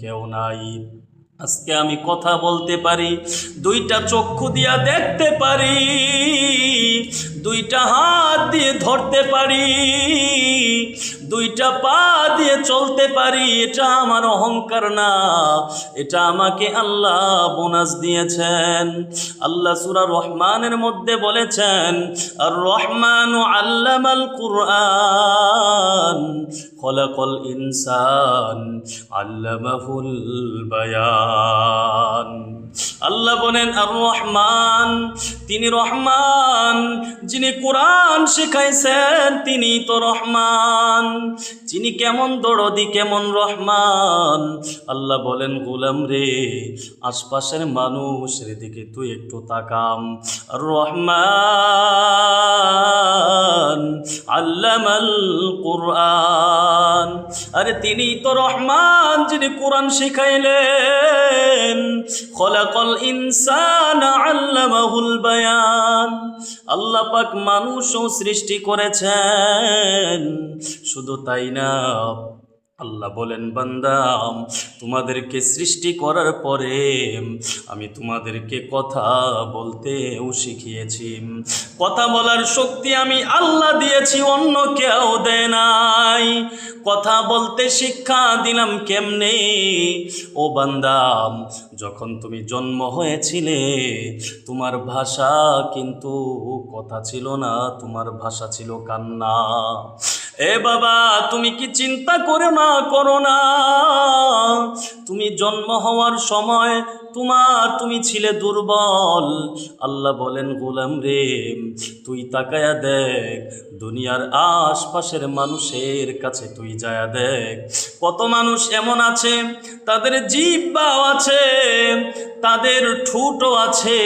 কেউ নাই। আজকে আমি কথা বলতে পারি, দুইটা চক্ষু দিয়া দেখতে পারি, দুইটা হাত দিয়ে ধরতে পারি দুইটা পা দিয়ে চলতে পারি, এটা আমার অহংকার না। এটা আমাকে আল্লাহ বোনাস দিয়েছেন। আল্লাহ সুরা রহমানের মধ্যে বলেছেন আর রহমান আল্লামাল কুরআন, খলাকল ইনসান আল্লামাহুল বায়ান। আল্লাহ বলেন আর রহমান তিনি রহমান, যিনি কোরআন শিখাইছেন তিনি তো রহমান। যিনি কেমন দরদি, কেমন রহমান। আল্লাহ বলেন, গোলাম রে, আশপাশের মানুষের দিকে তুই একটু তাকাম। রহমান, আল্লামাল কোরআন। আরে তিনি তো রহমান, যিনি কোরআন শিখাইলেন। খলাকল ইনসান আল্লামাহুল বায়ান আল্লাহ পাক মানুষও সৃষ্টি করেছেন। শুধু তাই না আল্লাহ বলেন বান্দাম তোমাদেরকে সৃষ্টি করার পরে আমি তোমাদেরকে কথা বলতেও শিখিয়েছি। কথা বলার শক্তি আমি আল্লাহ দিয়েছি, অন্য কেউ দেয় নাই। কথা বলতে শিক্ষা দিলাম কেমনে? ও বান্দাম যখন তুমি জন্ম হয়েছিলে, তোমার ভাষা কিন্তু কথা ছিল না, তোমার ভাষা ছিল কান্না। এ বাবা, তুমি কি চিন্তা করে না করো না? তুমি জন্ম হওয়ার সময় তোমার, তুমি ছিলে দুর্বল। আল্লাহ বলেন, গোলাম রে, তুই তাকায়া দেখ, দুনিয়ার আশপাশের মানুষের কাছে তুই যায়া দেখ। কত মানুষ এমন আছে, তাদের জিব্বাও আছে, তাদের ঠুটও আছে,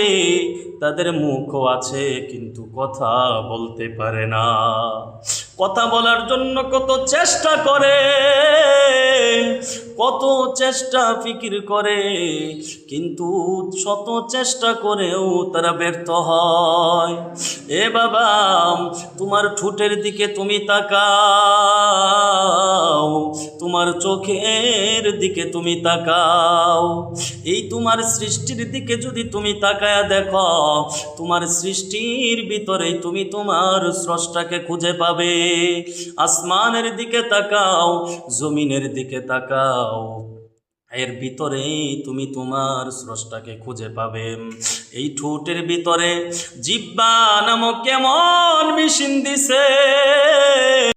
তাদের মুখও আছে, কিন্তু কথা বলতে পারে না। কথা বলার জন্য কত চেষ্টা করে, কত চেষ্টা ফিকির করে, কিন্তু শত চেষ্টা করেও তারা ব্যর্থ হয়। এ বাবা, তোমার ঠোঁটের দিকে তুমি তাকাও, তোমার চোখের দিকে তুমি তাকাও। এই তোমার সৃষ্টির দিকে যদি তুমি তাকায়া দেখো, তোমার সৃষ্টির ভিতরে তুমি তোমার স্রষ্টাকে খুঁজে পাবে। আসমানের দিকে তাকাও, জমিনের দিকে তাকাও। এর ভিতরেই তুমি তোমার স্রষ্টাকে খুঁজে পাবে। এই ঠোঁটের ভিতরে জিব্বা নামক কেমন মেশিন দিছে।